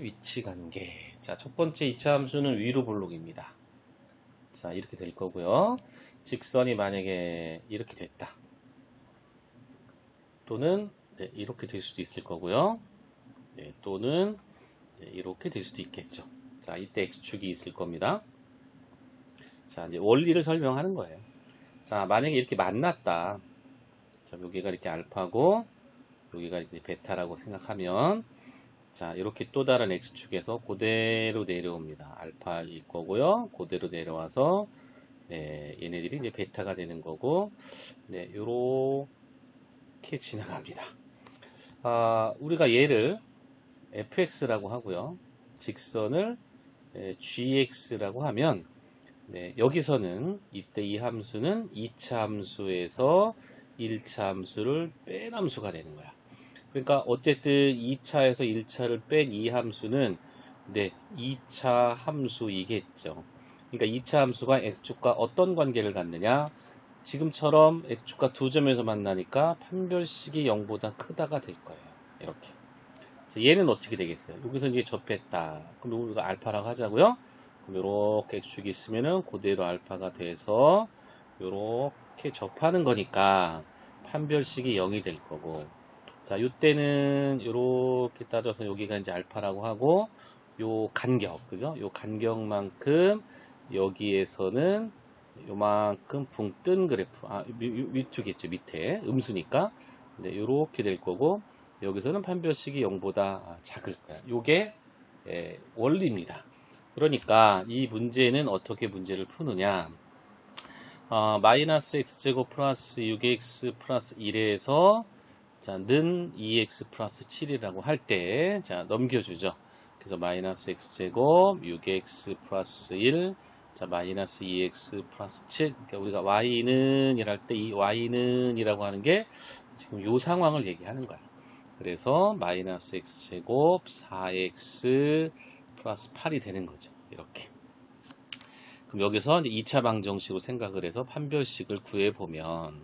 위치 관계. 자, 첫 번째 2차 함수는 위로 볼록입니다. 자, 이렇게 될 거고요. 직선이 만약에 이렇게 됐다. 또는 네, 이렇게 될 수도 있을 거고요. 네, 또는 네, 이렇게 될 수도 있겠죠. 자, 이때 x축이 있을 겁니다. 자, 이제 원리를 설명하는 거예요. 자, 만약에 이렇게 만났다. 자, 여기가 이렇게 알파고 여기가 이제 베타라고 생각하면 자, 이렇게 또 다른 x축에서 그대로 내려옵니다. 알파일 거고요. 그대로 내려와서 네, 얘네들이 이제 베타가 되는 거고 네, 요렇게 지나갑니다. 아, 우리가 얘를 fx라고 하고요. 직선을 네, gx라고 하면 네, 여기서는 이때 이 함수는 2차 함수에서 1차 함수를 뺀 함수가 되는 거야. 그러니까 어쨌든 2차에서 1차를 뺀 이 함수는 네, 2차 함수이겠죠. 그러니까 2차 함수가 x축과 어떤 관계를 갖느냐? 지금처럼 x축과 두 점에서 만나니까 판별식이 0보다 크다가 될 거예요. 이렇게. 얘는 어떻게 되겠어요? 여기서 이제 접했다. 그럼 우리가 알파라고 하자고요. 그럼 이렇게 x축이 있으면은 그대로 알파가 돼서 이렇게 접하는 거니까 판별식이 0이 될 거고 자, 이때는 이렇게 따져서 여기가 이제 알파라고 하고 요 간격, 그죠? 요 간격만큼 여기에서는 요만큼 붕 뜬 그래프, 아, 위쪽이겠죠, 밑에 음수니까. 네, 요렇게 될 거고 여기서는 판별식이 0보다 작을 거야. 요게 예, 원리입니다. 그러니까 이 문제는 어떻게 문제를 푸느냐? 어, 마이너스 x제곱 플러스 6x 플러스 1에서 자, 는 2x 플러스 7이라고 할 때, 자, 넘겨주죠. 그래서 마이너스 x제곱 6x 플러스 1, 자, 마이너스 2x 플러스 7. 그러니까 우리가 y는 이랄 때 이 y는 이라고 하는 게 지금 요 상황을 얘기하는 거야. 그래서 마이너스 x제곱 4x 플러스 8이 되는 거죠. 이렇게. 그럼 여기서 2차 방정식으로 생각을 해서 판별식을 구해보면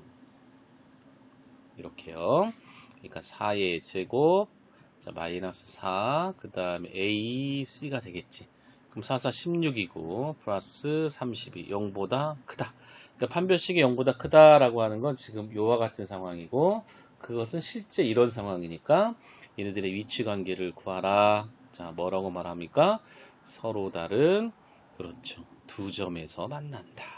이렇게요. 그러니까 4의 제곱, 자, 마이너스 4, 그 다음에 A, C가 되겠지. 그럼 4, 4, 16이고, 플러스 32, 0보다 크다. 그러니까 판별식이 0보다 크다라고 하는 건 지금 요와 같은 상황이고, 그것은 실제 이런 상황이니까, 얘네들의 위치 관계를 구하라. 자, 뭐라고 말합니까? 서로 다른, 그렇죠. 두 점에서 만난다.